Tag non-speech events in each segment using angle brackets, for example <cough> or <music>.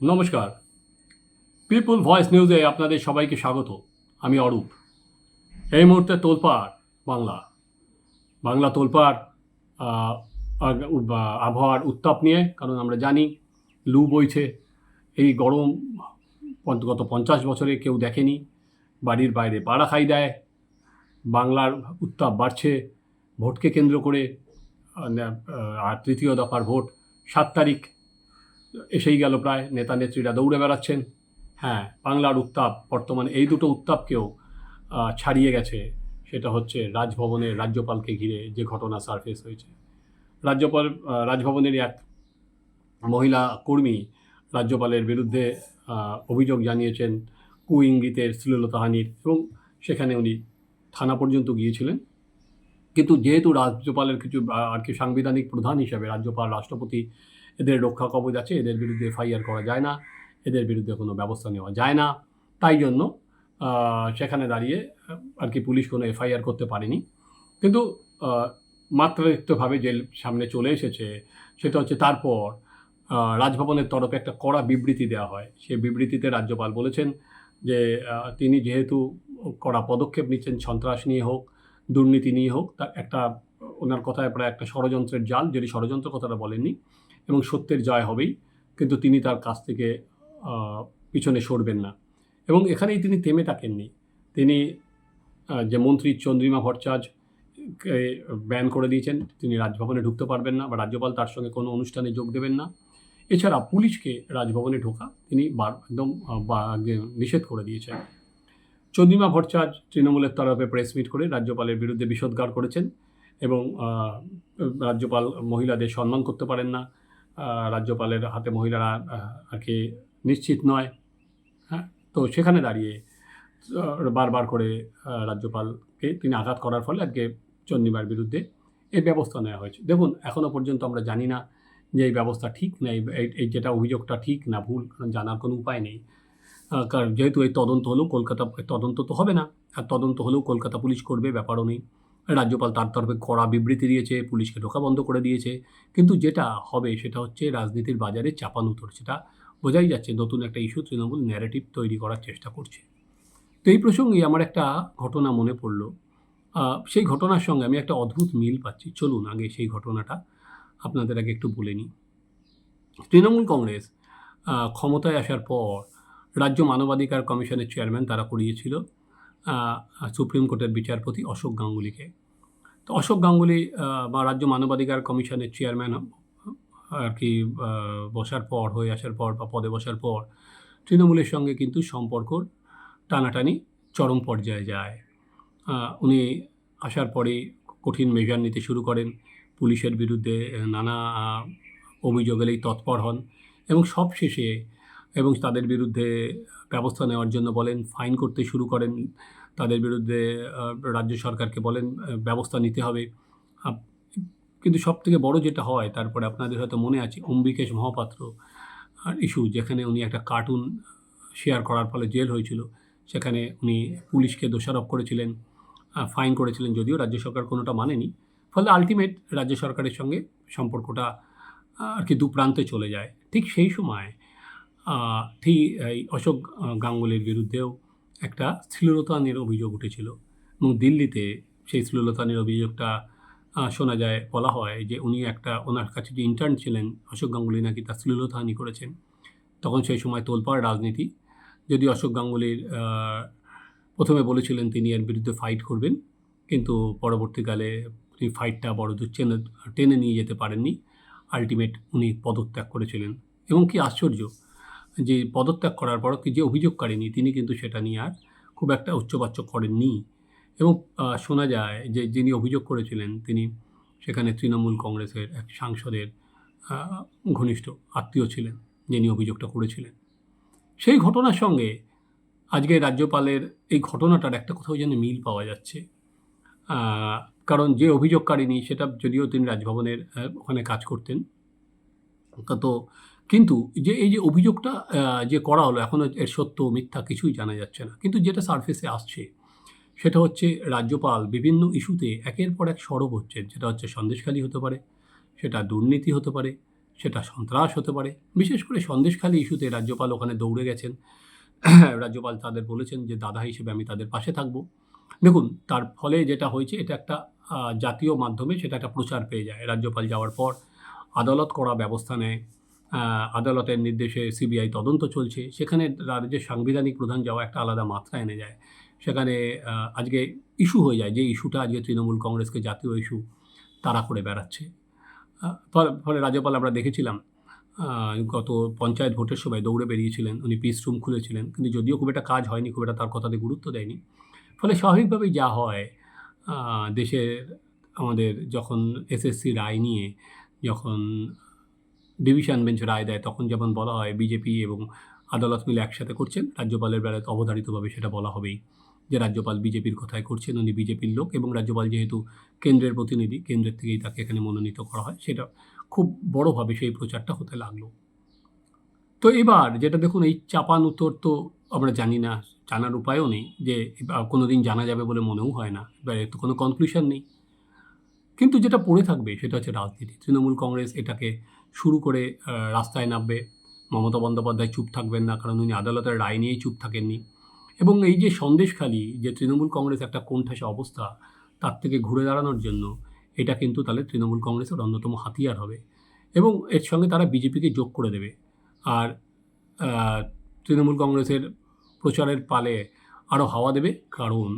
নমস্কার। পিপুল ভয়েস নিউজে আপনাদের সবাইকে স্বাগত। আমি অরূপ। এই মুহূর্তে তোলপাড়, বাংলা। বাংলা তোলপাড় আবহাওয়ার উত্তাপ নিয়ে, কারণ আমরা জানি লু বইছে। এই গরম গত পঞ্চাশ বছরে কেউ দেখেনি। বাড়ির বাইরে পাড়া খাই দেয়। বাংলার উত্তাপ বাড়ছে। ভোটকে কেন্দ্র করে আর তৃতীয় দফার ভোট সাত তারিখ। এসেই গেল প্রায়। নেতা নেত্রীরা দৌড়ে বেড়াচ্ছেন। হ্যাঁ বাংলার উত্তাপ বর্তমানে এই দুটো উত্তাপকেও ছাড়িয়ে গেছে। সেটা হচ্ছে রাজভবনের রাজ্যপালকে ঘিরে যে ঘটনা সারফেস হয়েছে। রাজ্যপাল আহ, রাজভবনেরই এক মহিলা কর্মী রাজ্যপালের বিরুদ্ধে অভিযোগ জানিয়েছেন কু ইঙ্গিতের শ্লীলতাহানির এবং সেখানে উনি থানা পর্যন্ত গিয়েছিলেন। কিন্তু যেহেতু রাজ্যপালের কিছু আর কি সাংবিধানিক প্রধান হিসাবে রাজ্যপাল রাষ্ট্রপতি এদের রক্ষা কবচ আছে, এদের বিরুদ্ধে এফআইআর করা যায় না, এদের বিরুদ্ধে কোনো ব্যবস্থা নেওয়া যায় না। তাই জন্য সেখানে দাঁড়িয়ে আর কি পুলিশ কোনো এফআইআর করতে পারেনি। কিন্তু মাত্রাতিরিক্তভাবে যে সামনে চলে এসেছে, সেটা হচ্ছে তারপর রাজভবনের তরফে একটা কড়া বিবৃতি দেওয়া হয়। সেই বিবৃতিতে রাজ্যপাল বলেছেন যে তিনি যেহেতু কড়া পদক্ষেপ নিচ্ছেন সন্ত্রাস নিয়ে হোক, দুর্নীতি নিয়ে হোক তা একটা, ওনার কথায় প্রায় একটা ষড়যন্ত্রের জাল যেটি ষড়যন্ত্র কথাটা বলেননি এবং সত্যের জয় হবেই, কিন্তু তিনি তার কাছ থেকে পিছনে সরবেন না। এবং এখানেই তিনি থেমে থাকেননি। তিনি যে মন্ত্রী চন্দ্রিমা ভট্টাচার্য ব্যান করে দিয়েছেন, তিনি রাজভবনে ঢুকতে পারবেন না বা রাজ্যপাল তার সঙ্গে কোনো অনুষ্ঠানে যোগ দেবেন না। এছাড়া পুলিশকে রাজভবনে ঢোকা তিনি বার, একদম নিষেধ করে দিয়েছেন। চন্দ্রিমা ভট্টাচার্য তৃণমূলের তরফে প্রেস মিট করে রাজ্যপালের বিরুদ্ধে বিষোদ্গার করেছেন এবং রাজ্যপাল মহিলাদের সম্মান করতে পারেন না। রাজ্যপালের হাতে মহিলারা আর কি নিশ্চিত নয়। হ্যাঁ তো সেখানে দাঁড়িয়ে বারবার করে রাজ্যপালকে তিনি আঘাত করার ফলে আজকে চন্দ্রিমার বিরুদ্ধে এই ব্যবস্থা নেওয়া হয়েছে। দেখুন এখনও পর্যন্ত আমরা জানি না যে এই ব্যবস্থা ঠিক না, এই- যেটা অভিযোগটা ঠিক না, ভুল জানার কোনো উপায় নেই। কারণ যেহেতু এই তদন্ত হলেও কলকাতা, তদন্ত তো হবে না। আর তদন্ত হলেও কলকাতা পুলিশ করবে, ব্যাপারও নেই। রাজ্যপাল তার তরফে কড়া বিবৃতি দিয়েছে, পুলিশকে ঢোকা বন্ধ করে দিয়েছে। কিন্তু যেটা হবে সেটা হচ্ছে রাজনীতির বাজারে চাপানুতর সেটা বোঝাই যাচ্ছে নতুন একটা ইস্যু তৃণমূল ন্যারেটিভ তৈরি করার চেষ্টা করছে। তো এই প্রসঙ্গে আমার একটা ঘটনা মনে পড়ল। সেই ঘটনার সঙ্গে আমি একটা অদ্ভুত মিল পাচ্ছি। চলুন আগে সেই ঘটনাটা আপনাদের আগে একটু বলে নিই। তৃণমূল কংগ্রেস ক্ষমতায় আসার পর রাজ্য মানবাধিকার কমিশনের চেয়ারম্যান তারা করিয়েছিল। সুপ্রিম কোর্টের বিচারপতি অশোক গাঙ্গুলিকে। তো অশোক গাঙ্গুলি বা রাজ্য মানবাধিকার কমিশনের চেয়ারম্যান আর কি বসার পর হয়ে আসার পর বা পদে বসার পর তৃণমূলের সঙ্গে কিন্তু সম্পর্ক টানাটানি চরম পর্যায়ে যায়। উনি আসার পরে কঠিন মেজার নিতে শুরু করেন। পুলিশের বিরুদ্ধে নানা আহ, অভিযোগ এলেই তৎপর হন এবং সব শেষে এবং তাদের বিরুদ্ধে ব্যবস্থা নেওয়ার জন্য বলেন, ফাইন করতে শুরু করেন। তাদের বিরুদ্ধে রাজ্য সরকারকে বলেন ব্যবস্থা নিতে হবে। কিন্তু সব থেকে বড় যেটা হয়, তারপরে আপনাদের হয়তো মনে আছে, অম্বিকেশ মহাপাত্র ইস্যু, যেখানে উনি একটা কার্টুন শেয়ার করার ফলে জেল হয়েছিল। সেখানে উনি পুলিশকে দোষারোপ করেছিলেন ফাইন করেছিলেন, যদিও রাজ্য সরকার কোনোটা মানেনি। ফলে আলটিমেট রাজ্য সরকারের সঙ্গে সম্পর্কটা আর কি দু প্রান্তে চলে যায়। ঠিক সেই সময় ঠিক এই অশোক গাঙ্গুলির বিরুদ্ধেও একটা শ্লীলতানির অভিযোগ উঠেছিল। এবং দিল্লিতে সেই শ্লীলতানির অভিযোগটা শোনা যায়, বলা হয় যে উনি একটা ওনার কাছে যে ইন্টার্ন ছিলেন, অশোক গাঙ্গুলি নাকি তার শ্লীলতাহানি করেছেন। তখন সেই সময় তোলপাড় রাজনীতি, যদি অশোক গাঙ্গুলির প্রথমে বলেছিলেন তিনি এর বিরুদ্ধে ফাইট করবেন, কিন্তু পরবর্তীকালে তিনি ফাইটটা বড় দূর টেনে টেনে নিয়ে যেতে পারেননি। আলটিমেট উনি পদত্যাগ করেছিলেন। এবং কি আশ্চর্য যে পদত্যাগ করার পর যে অভিযোগকারিনী তিনি কিন্তু সেটা নিয়ে আর খুব একটা উচ্চবাচ্য করেননি। এবং শোনা যায় যে যিনি অভিযোগ করেছিলেন, তিনি সেখানে তৃণমূল কংগ্রেসের এক সাংসদের ঘনিষ্ঠ আত্মীয় ছিলেন, যিনি অভিযোগটা করেছিলেন। সেই ঘটনার সঙ্গে আজকে রাজ্যপালের এই ঘটনাটার একটা কোথাও যেন মিল পাওয়া যাচ্ছে। কারণ যে অভিযোগকারিনী সেটা যদিও তিনি রাজভবনের ওখানে কাজ করতেন তো কিন্তু যে এই যে অভিযোগটা যে করা হলো এখনও এর সত্য মিথ্যা কিছুই জানা যাচ্ছে না। কিন্তু যেটা সার্ফেসে আসছে, সেটা হচ্ছে রাজ্যপাল বিভিন্ন ইস্যুতে একের পর এক সরব হচ্ছেন। সেটা হচ্ছে সন্দেশখালী হতে পারে, সেটা দুর্নীতি হতে পারে, সেটা সন্ত্রাস হতে পারে। বিশেষ করে সন্দেশখালী ইস্যুতে রাজ্যপাল ওখানে দৌড়ে গেছেন। <coughs> রাজ্যপাল তাদের বলেছেন যে, দাদা হিসেবে আমি তাদের পাশে থাকব। দেখুন, তার ফলে যেটা হয়েছে, এটা একটা জাতীয় মাধ্যমে সেটা একটা প্রচার পেয়ে যায়। রাজ্যপাল যাওয়ার পর আদালত করা ব্যবস্থা নেয় আদালতের নির্দেশে সিবিআই তদন্ত চলছে। সেখানে রাজ্যের সাংবিধানিক প্রধান যাওয়া একটা আলাদা মাত্রা এনে যায়। সেখানে আজকে ইস্যু হয়ে যায় যে ইস্যুটা আজকে তৃণমূল কংগ্রেসকে জাতীয় ইস্যু তারা করে বেড়াচ্ছে। ফলে রাজ্যপাল আমরা দেখেছিলাম গত পঞ্চায়েত ভোটের সময় দৌড়ে বেরিয়েছিলেন। উনি পিস রুম খুলেছিলেন। কিন্তু যদিও খুব একটা কাজ হয়নি, খুব একটা তার কথাতে গুরুত্ব দেয়নি। ফলে স্বাভাবিকভাবেই যা হয় দেশের আমাদের যখন এসএসসি রায় নিয়ে, যখন ডিভিশন বেঞ্চ রায় দেয়, তখন যেমন বলা হয় বিজেপি এবং আদালত মিলে একসাথে করছেন, রাজ্যপালের বেলায় তো অবধারিতভাবে সেটা বলা হবেই যে রাজ্যপাল বিজেপির কথায় করছেন, উনি বিজেপির লোক এবং রাজ্যপাল যেহেতু কেন্দ্রের প্রতিনিধি, কেন্দ্রের থেকেই তাকে এখানে মনোনীত করা হয়, সেটা খুব বড়োভাবে সেই প্রচারটা হতে লাগল। তো এবার যেটা দেখুন, এই চাপান উত্তর তো আমরা জানি না, জানার উপায়ও নেই যে কোনো দিন জানা যাবে বলে মনেও হয় না, এবার তো কোনো কনক্লুশন নেই। কিন্তু যেটা পড়ে থাকবে সেটা হচ্ছে রাজনীতি, তৃণমূল কংগ্রেস এটাকে শুরু করে রাস্তায় নামবে। মমতা বন্দ্যোপাধ্যায় চুপ থাকবেন না, কারণ উনি আদালতের রায় নিয়েই চুপ থাকেননি। এবং এই যে সন্দেশখালী, যে তৃণমূল কংগ্রেস একটা কোণঠাসা অবস্থা, তার থেকে ঘুরে দাঁড়ানোর জন্য এটা কিন্তু তাহলে তৃণমূল কংগ্রেসের অন্যতম হাতিয়ার হবে। এবং এর সঙ্গে তারা বিজেপিকে যোগ করে দেবে। আর তৃণমূল কংগ্রেসের প্রচারের পালে আরও হাওয়া দেবে, কারণ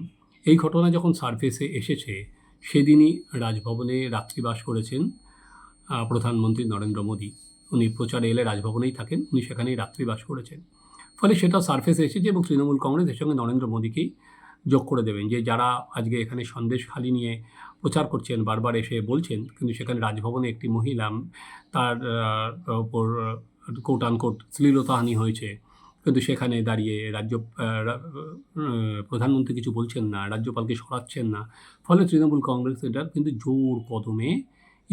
এই ঘটনা যখন সার্ফেসে এসেছে, সেদিনই রাজভবনে রাত্রিবাস করেছেন প্রধানমন্ত্রী নরেন্দ্র মোদী। উনি প্রচারে এলে রাজভবনেই থাকেন, উনি সেখানেই রাত্রিবাস করেছেন। ফলে সেটা সার্ফেসে এসেছে এবং তৃণমূল কংগ্রেস এর সঙ্গে নরেন্দ্র মোদীকেই যোগ করে দেবেন। যে যারা আজকে এখানে সন্দেশ খালি নিয়ে প্রচার করছেন, বারবার এসে বলছেন, কিন্তু সেখানে রাজভবনে একটি মহিলা, তার ওপর কোট আনকোট শ্লীলতাহানি হয়েছে। কিন্তু সেখানে দাঁড়িয়ে রাজ্য প্রধানমন্ত্রী কিছু বলছেন না, রাজ্যপালকে সরাচ্ছেন না। ফলে তৃণমূল কংগ্রেস এটা কিন্তু জোর কদমে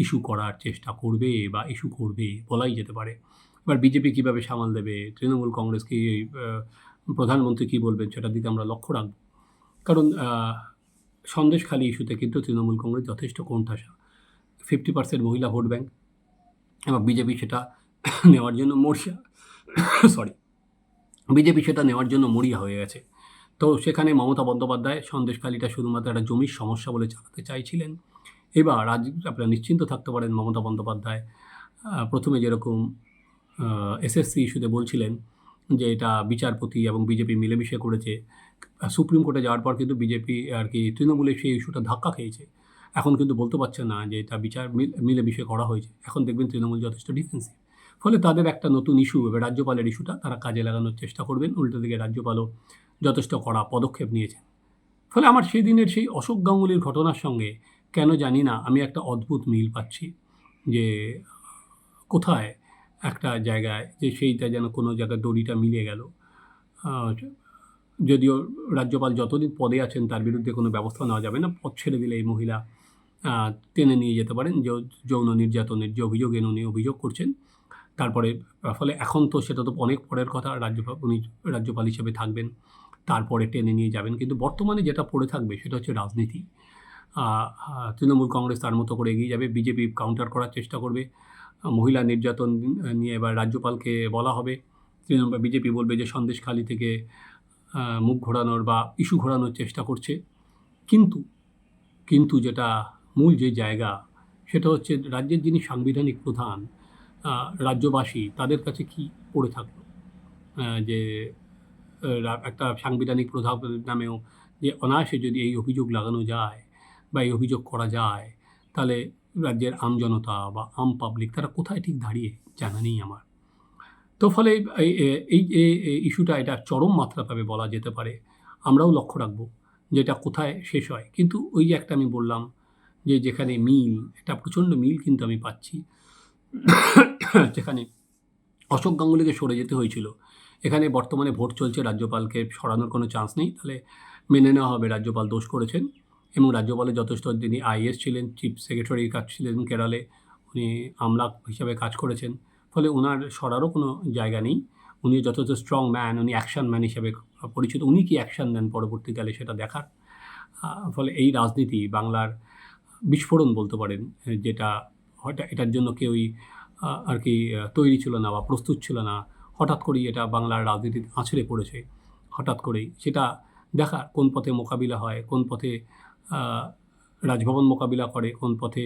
ইস্যু করার চেষ্টা করবে বা ইস্যু করবে বলাই যেতে পারে। এবার বিজেপি কীভাবে সামাল দেবে? তৃণমূল কংগ্রেস কি প্রধানমন্ত্রী কী বলবেন সেটার দিকে আমরা লক্ষ্য রাখব। কারণ সন্দেশখালী ইস্যুতে কিন্তু তৃণমূল কংগ্রেস যথেষ্ট কোণঠাসা। ফিফটি পার্সেন্ট মহিলা ভোট ব্যাংক। এবং বিজেপি সেটা নেওয়ার জন্য মরিয়া সরি বিজেপি সেটা নেওয়ার জন্য মরিয়া হয়ে গেছে। তো সেখানে মমতা বন্দ্যোপাধ্যায় সন্দেশখালীটা শুধুমাত্র একটা জমির সমস্যা বলে চালাতে চাইছিলেন। এবার আজ আপনারা নিশ্চিন্ত থাকতে পারেন মমতা বন্দ্যোপাধ্যায় প্রথমে যেরকম এসএসসি ইস্যুতে বলছিলেন যে এটা বিচারপতি এবং বিজেপি মিলেমিশে করেছে সুপ্রিম কোর্টে যাওয়ার পর কিন্তু বিজেপি আর কি তৃণমূলের সেই ইস্যুটা ধাক্কা খেয়েছে। এখন কিন্তু বলতে পারছে না যে এটা বিচার মিল- মিলেমিশে করা হয়েছে। এখন দেখবেন তৃণমূল যথেষ্ট ডিফেন্সিভ ফলে তাদের একটা নতুন ইস্যু এবার রাজ্যপালের ইস্যুটা তারা কাজে লাগানোর চেষ্টা করবেন। উল্টো দিকে রাজ্যপালও যথেষ্ট কড়া পদক্ষেপ নিয়েছেন। ফলে আমার সেই দিনের সেই অশোক গাঙ্গুলির ঘটনার সঙ্গে কেন জানি না, আমি একটা অদ্ভুত মিল পাচ্ছি যে, কোথায় একটা জায়গায় যে সেইটা যেন কোনো জায়গায় দড়িটা মিলে গেল। যদিও রাজ্যপাল যতদিন পদে আছেন তার বিরুদ্ধে কোনো ব্যবস্থা নেওয়া যাবে না পদ ছেড়ে দিলে এই মহিলা টেনে নিয়ে যেতে পারেন। যৌ- যৌন নির্যাতনের যে অভিযোগ, এনে উনি অভিযোগ করছেন। তারপরে ফলে এখন তো সেটা তো অনেক পরের কথা, রাজ্যপাল, উনি রাজ্যপাল হিসেবে থাকবেন, তারপরে টেনে নিয়ে যাবেন। কিন্তু বর্তমানে যেটা পড়ে থাকবে সেটা হচ্ছে রাজনীতি। তৃণমূল কংগ্রেস তার মতো করে এগিয়ে যাবে, বিজেপি কাউন্টার করার চেষ্টা করবে মহিলা নির্যাতন নিয়ে এবার রাজ্যপালকে বলা হবে, তৃণমূল বিজেপি বলবে যে সন্দেশখালি থেকে মুখ ঘোরানোর বা ইস্যু ঘোরানোর চেষ্টা করছে। কিন্তু কিন্তু যেটা মূল যে জায়গা, সেটা হচ্ছে রাজ্যের যিনি সাংবিধানিক প্রধান রাজ্যবাসী, তাদের কাছে কি পড়ে থাকল? যে একটা সাংবিধানিক প্রধান নামেও যে অনায়াসে যদি এই অভিযোগ লাগানো যায় বা এই অভিযোগ করা যায়, তাহলে রাজ্যের আমজনতা বা আম পাবলিক তারা কোথায় ঠিক দাঁড়িয়ে জানা নেই আমার। তো ফলে এই ইস্যুটা এটা চরম মাত্রা পাবে বলা যেতে পারে। আমরাও লক্ষ্য রাখব যে এটা কোথায় শেষ হয়। কিন্তু ওই যে একটা আমি বললাম যে যেখানে মিল এটা প্রচণ্ড মিল কিন্তু আমি পাচ্ছি। যেখানে অশোক গাঙ্গুলিকে সরে যেতে হয়েছিল। এখানে বর্তমানে ভোট চলছে, রাজ্যপালকে সরানোর কোনো চান্স নেই। তাহলে মেনে নেওয়া হবে, রাজ্যপাল দোষ করেছেন। এবং রাজ্যপালের যথেষ্ট তিনি আইএস ছিলেন চিফ সেক্রেটারির কাজ ছিলেন কেরালে, উনি আমলা হিসাবে কাজ করেছেন, ফলে ওনার সরারও কোনো জায়গা নেই। উনি যথেষ্ট স্ট্রং ম্যান উনি অ্যাকশন ম্যান হিসেবে পরিচিত, উনি কি অ্যাকশন নেন পরবর্তীকালে সেটা দেখার। ফলে এই রাজনীতি বাংলার বিস্ফোরণ বলতে পারেন, যেটা হয়তো এটার জন্য কেউই আর কি, তৈরি ছিল না বা প্রস্তুত ছিল না, হঠাৎ করেই এটা বাংলার রাজনীতির আছড়ে পড়েছে, হঠাৎ করেই। সেটা দেখা কোন পথে মোকাবিলা হয়, কোন পথে রাজভবন মোকাবিলা করে, কোন পথে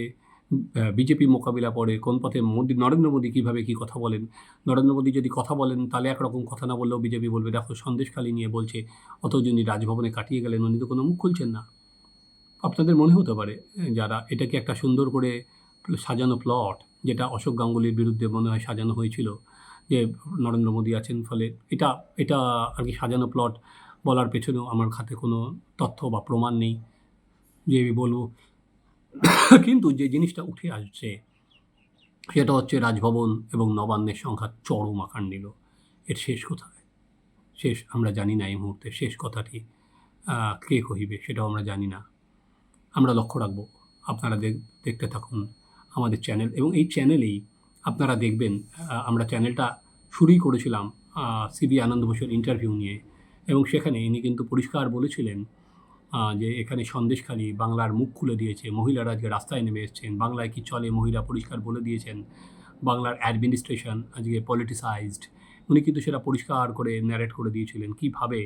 বিজেপি মোকাবিলা করে, কোন পথে মোদী, নরেন্দ্র মোদী কীভাবে কী কথা বলেন? নরেন্দ্র মোদী যদি কথা বলেন, তাহলে একরকম কথা না বললেও বিজেপি বলবে, দেখো সন্দেশখালি নিয়ে বলছে অত যিনি রাজভবনে কাটিয়ে গেলেন, উনি তো কোনো মুখ খুলছেন না। আপনাদের মনে হতে পারে, যারা এটাকে একটা সুন্দর করে সাজানো প্লট, যেটা অশোক গাঙ্গুলির বিরুদ্ধে মনে হয় সাজানো হয়েছিল, যে নরেন্দ্র মোদী আছেন ফলে, এটা এটা আর কি সাজানো প্লট বলার পেছনেও আমার খাতে কোনো তথ্য বা প্রমাণ নেই। যে বলব। কিন্তু যে জিনিসটা উঠে আসছে, সেটা হচ্ছে রাজভবন এবং নবান্নের সংখ্যা চরম আকার নিল এর শেষ কোথায় শেষ আমরা জানি না এই মুহূর্তে। শেষ কথাটি কে কহিবে সেটাও আমরা জানি না। আমরা লক্ষ্য রাখব। আপনারা দেখ- দেখতে থাকুন আমাদের চ্যানেল। এবং এই চ্যানেলেই আপনারা দেখবেন আমরা চ্যানেলটা শুরুই করেছিলাম সিবি আনন্দ বসুর ইন্টারভিউ নিয়ে। এবং সেখানে ইনি কিন্তু পরিষ্কার বলেছিলেন যে এখানে সন্দেশখালী বাংলার মুখ খুলে দিয়েছে। মহিলারা আজকে রাস্তায় নেমে এসছেন। বাংলায় কি চলে মহিলা পরিষ্কার বলে দিয়েছেন। বাংলার অ্যাডমিনিস্ট্রেশন আজকে পলিটিসাইজড উনি কিন্তু সেটা পরিষ্কার করে ন্যারেট করে দিয়েছিলেন। কীভাবে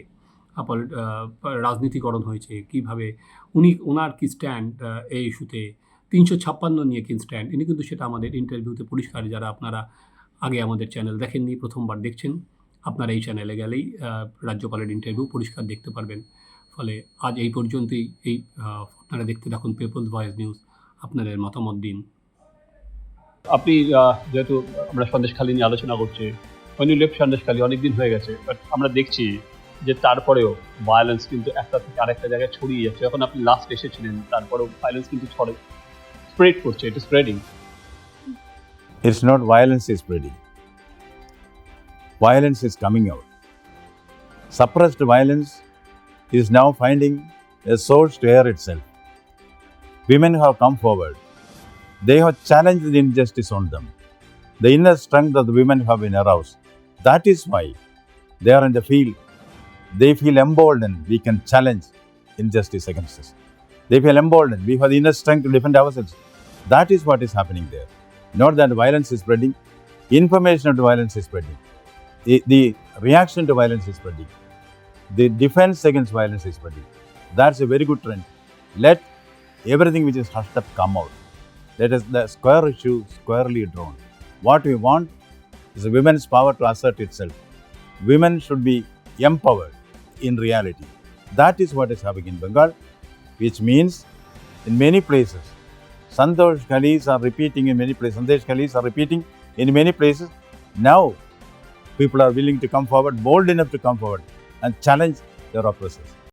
রাজনীতিকরণ হয়েছে? কীভাবে উনি ওনার কি স্ট্যান্ড এই ইস্যুতে? তিনশো ছাপ্পান্ন নিয়ে কি স্ট্যান্ড ইনি কিন্তু সেটা আমাদের ইন্টারভিউতে পরিষ্কার যারা আপনারা আগে আমাদের চ্যানেল দেখেননি, প্রথমবার দেখছেন, আপনারা এই চ্যানেলে গেলেই রাজ্যপালের ইন্টারভিউ পরিষ্কার দেখতে পারবেন। ফলে আজ এই পর্যন্তই। এই আপনারা দেখতে থাকুন পিপলস ভয়েস নিউজ আপনাদের মতামত দিন। আপনি আহ, যেহেতু আমরা সন্দেশখালী নিয়ে আলোচনা করছি when you left সন্দেশখালী অনেকদিন হয়ে গেছে বাট আমরা দেখছি যে তারপরেও ভায়োলেন্স কিন্তু একটা থেকে আরেকটা জায়গায় ছড়িয়ে যাচ্ছে। যখন আপনি লাস্ট এসেছিলেন তারপরেও ভায়োলেন্স কিন্তু ছড়ে স্প্রেড করছে এটা spreading It's not violence is spreading. Violence is coming out. Suppressed violence is now finding a source to air itself. Women have come forward. They have challenged the injustice on them. The inner strength of the women have been aroused. That is why they are in the field. They feel emboldened. We can challenge injustice against us. They feel emboldened. We have the inner strength to defend ourselves. That is what is happening there. Not that violence is spreading, information of violence is spreading. The, the reaction to violence is spreading. The defense against violence is spreading. That's a very good trend. Let everything which is hushed up come out. Let us the square issue squarely drawn. What we want is a women's power to assert itself. Women should be empowered in reality. That is what is happening in Bengal, which means in many places Santosh Khalis are repeating in many places. Sandesh Khalis are repeating in many places. Now, people are willing to come forward, bold enough to come forward and challenge their oppressors.